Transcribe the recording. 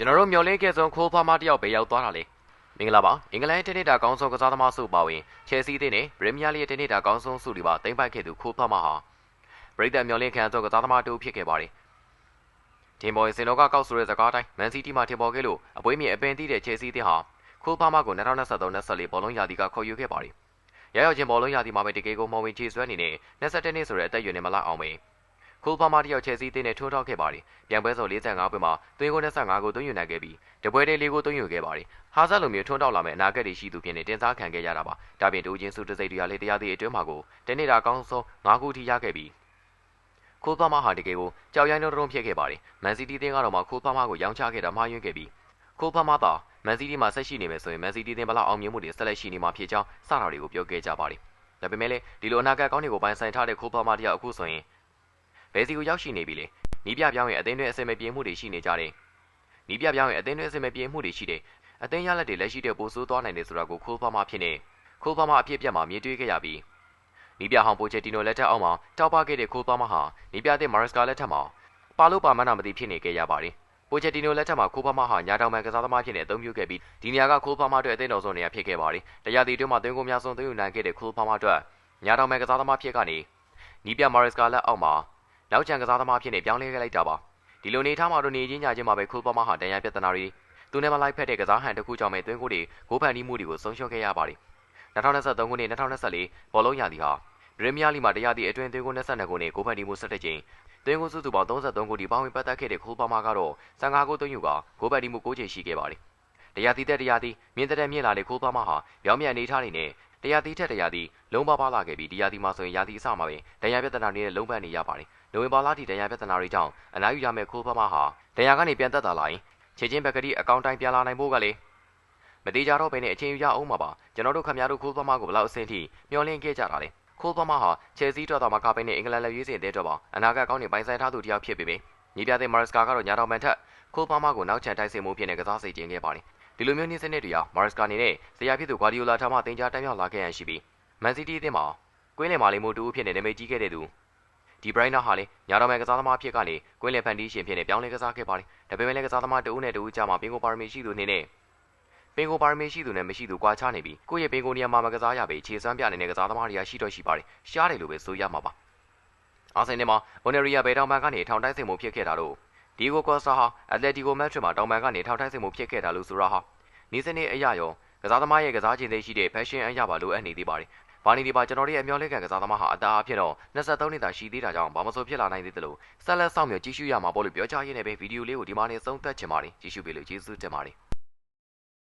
ကျွန်တော်တို့မျော်လင့်ခဲ့ဆုံးခိုးဖားမတစ်ယောက်ပဲရောက်သွားတာလေမင်္ဂလာပါအင်္ဂလန်တနစ်တာကောင်းဆုံးကစားသမားစုပါဝင်ချယ်ဆီအသင်းနဲ့ပရီးမီးယားလိတနစ်တာကောင်းဆုံးစုတွေပါတင်ပိုက်ခဲ့သူခိုးဖားမဟာပရိသတ်မျော်လင့်ခံဆုံးကစားသမားတူဖြစ်ခဲ့ပါတယ်တင်ပေါ်စင်တော်ကကောက်ဆိုတဲ့စကားတိုင်းမန်စီးတီးမှတင်ပေါ်ခဲ့လို့အပွေးမြေအပင်တီးတဲ့ချယ်ဆီအသင်းဟာခိုးဖားမကို2023-24ဘောလုံးရာသီကခေါ်ယူခဲ့ပါတယ်ရရောက်ချင်းဘောလုံးရာသီမှာပဲတကယ်ကိုမော်ဝင်ချေဆွဲနေနဲ့22နှစ်ဆိုတဲ့အသက်အရွယ်နဲ့မလောက်အောင်ပဲ ခိုးဖားမတယောက်ချယ်ဆီတင်းနဲ့ထိုးထောက်ခဲ့ပါတယ်။ပြန်ပွဲစုံ45ပွဲမှာသွင်းကို25ကိုသွင်းယူနိုင်ခဲ့ပြီးတပွဲတည်းလေးကိုသွင်းယူခဲ့ပါတယ်။ဟာဇတ်လိုမျိုးထွန်းတောက်လာမဲ့အနာဂတ်တွေရှိသူဖြစ်နေတင်စားခံခဲ့ရတာပါ။ဒါပြင်တူချင်းစုတစိတ်တရားလေးတရားသေးအတွင်းမှာကိုတနေ့တာအကောင်းဆုံး5ခုထိရခဲ့ပြီးခိုးဖားမဟာတကယ်ကိုကြောက်ရိုင်းတုံးဖြစ်ခဲ့ပါတယ်။မန်စီးတီးတင်းကတော့မှခိုးဖားမကိုရောင်းချခဲ့တာမှားယွင်းခဲ့ပြီးခိုးဖားမသာမန်စီးတီးမှာဆက်ရှိနေမယ်ဆိုရင်မန်စီးတီးတင်းဘလောက်အောင်မြင်မှုတွေဆက်လက်ရှိနေမှာဖြစ်ကြောင်းစတာတွေကိုပြောခဲ့ကြပါတယ်။ဒါပေမဲ့လည်းဒီလိုအနာဂတ်ကောင်းတွေကိုပိုင်ဆိုင်ထားတဲ့ခိုးဖားမတယောက်အခုဆိုရင် ဘယ်စီကိုရောက်ရှိနေပြီလဲနီးပြပြောင်းရဲ့အသင်းတွဲအစင်မပြေမှုတွေရှိနေကြတယ်နီးပြပြောင်းရဲ့အသင်းတွဲအစင်မပြေမှုတွေရှိတယ်အသင်းရလက်တွေလက်ရှိတဲ့ပိုဆိုးသွားနိုင်တယ်ဆိုတာကိုခိုးဖားမှဖြစ်နေခိုးဖားမှအဖြစ်ပြတ်မှာမြေတွေးခဲ့ရပြီးနီးပြဟောင်ပိုချက်တီနိုလက်ထက်အောက်မှာတောက်ပခဲ့တဲ့ခိုးဖားမှဟာနီးပြတဲ့မာရစကာလက်ထက်မှာပါလို့ပါမနာမသိဖြစ်နေခဲ့ရပါတယ်ပိုချက်တီနိုလက်ထက်မှာခိုးဖားမဟာညာတောင်ပန်ကစားသမားဖြစ်နေအသုံးပြုခဲ့ပြီးဒီနေရာကခိုးဖားမအတွက်အသင်းတော်ဆုံးနေရာဖြစ်ခဲ့ပါတယ်။တရားတီတွင်းမှာသွင်းကိုများဆုံးသွင်းယူနိုင်ခဲ့တဲ့ခိုးဖားမအတွက်ညာတောင်ပန်ကစားသမားဖြစ်ကနေနီးပြမာရစကာလက်အောက်မှာ နောက်ချန်ကစားသမားဖြစ်နေပြောင်းလဲခဲ့လိုက်တာပါဒီလိုနေထားမှာတော့နေချင်းညာချင်းမှာပဲခိုးပမဟာတန်ရပြဿနာတွေသူနဲ့မလိုက်ဖက်တဲ့ကစားဟန်တစ်ခုကြောင့်ပဲတွင်းကိုတွေဂိုးဖန်တီးမှုတွေကိုဆုံးရှုံးခဲ့ရပါတယ်2023ခုနှစ်2024ဘောလုံးရာသီဟာပရီးမီးယားလိမှာတရားသည့်အတွင်းသွင်းကို22ခုနှစ်ဂိုးဖန်တီးမှု17ကြိမ်သွင်းကိုစုစုပေါင်း33ခုထိပါဝင်ပတ်သက်ခဲ့တဲ့ခိုးပမကတော့15ခုသွင်းယူကဂိုးဖန်တီးမှု9ကြိမ်ရှိခဲ့ပါတယ်တရားသီးတဲ့တရားသီးမြင့်တဲ့မြင့်လာတဲ့ခိုးပမဟာပြောင်းမြန်နေထားနေနဲ့ တရားသီးထက်တရားသီးလုံးပါပါလာခဲ့ပြီးတရားသီးမှာဆိုရင်ရာသီအစမှာပဲတရားပြဿနာတွေနဲ့လုံးပန်းနေရပါတယ်နိုဝင်ဘာလထိတရားပြဿနာတွေကြောင့်အနားယူရမယ့်ခိုးဖမဟာတရားကနေပြန်သက်သာလာရင်ခြေချင်းဘက်ကတိအကောင့်တိုင်းပြန်လာနိုင်ဖို့ကလေမတိကြတော့ဘဲနဲ့အချင်းယူရအောင်မှာပါကျွန်တော်တို့ခင်ဗျားတို့ခိုးဖမကိုဘလောက်အဆင့်ထိမျောလင့်ခဲ့ကြတာလဲခိုးဖမဟာချယ်ဆီတော်တော်မှာကပိနဲ့အင်္ဂလန်လက်ရွေးစင်တဲ့တော့ပါအနာဂတ်ကောင်းနေပိုင်ဆိုင်ထားသူတယောက်ဖြစ်ပေမယ့်ညီပြတဲ့မာရစကာကတော့ညာတော်မန်ထက်ခိုးဖမကိုနောက်ချန်တိုက်စစ်မှုဖြစ်နေကစားစိတ်ကျင်းခဲ့ပါတယ် ဒီလိုမျိုးနှင်းစနစ်တွေဟာမာရစကာအနေနဲ့ဇရာဖြစ်သူဂွာဒီယိုလာထားမှတင် जा တန်းမြောက်လာခဲ့ရရှိပြီးမန်စီးတီးအသင်းမှာကွင်းလယ်မာလီမိုတူအဖြစ်နဲ့နာမည်ကြီးခဲ့တဲ့သူဒီဘရိုင်းနာဟာလည်းညာတော်မယ်ကစားသမားအဖြစ်ကနေကွင်းလယ်ဖန်တီးရှင်ဖြစ်နေပြောင်းလဲကစားခဲ့ပါတယ်ဒါပေမဲ့လည်းကစားသမားတဦးနဲ့တဦးကြားမှာပင်ကိုပါရမီရှိသူနေနဲ့ပင်ကိုပါရမီရှိသူနဲ့မရှိသူကွာခြားနေပြီးကိုယ့်ရဲ့ပင်ကိုနေရာမှာမကစားရပေခြေစွမ်းပြနေတဲ့ကစားသမားတွေကရှိတော့ရှိပါတယ်ရှားတယ်လို့ပဲဆိုရမှာပါအာဆင်နယ်မှာအိုနယ်ရီယာဘယ်တောင်ပန်ကနေထောင်တိုက်စစ်မှုဖြစ်ခဲ့တာလို့ ဒီဂိုကော့စတာဟာအက်တလက်တီကိုမက်ထရစ်မှာတောင်ပန်ကနေထောင်တိုက်စစ်မှုဖြစ်ခဲ့တာလို့ဆိုရဟာနီးစနစ်အရာရောကစားသမားရဲ့ကစားခြင်းသိရှိတဲ့ fashion အရာပါလိုအပ်နေသေးပါတယ်ဘာနီဒီပါကျွန်တော်တို့ရဲ့အမျော်လင့်ခံကစားသမားဟာအသားအဖြစ်တော့23နှစ်သာရှိသေးတာကြောင့်ဘာမဆိုဖြစ်လာနိုင်သေးတယ်လို့ဆက်လက်ဆောင်မြေကြည့်ရှုရမှာပေါ့လို့ပြောကြားရင်းနဲ့ပဲဗီဒီယိုလေးကိုဒီမှာနေဆုံးသက်ချင်ပါတယ်ကြည့်ရှုပေးလို့ကျေးဇူးတင်ပါတယ်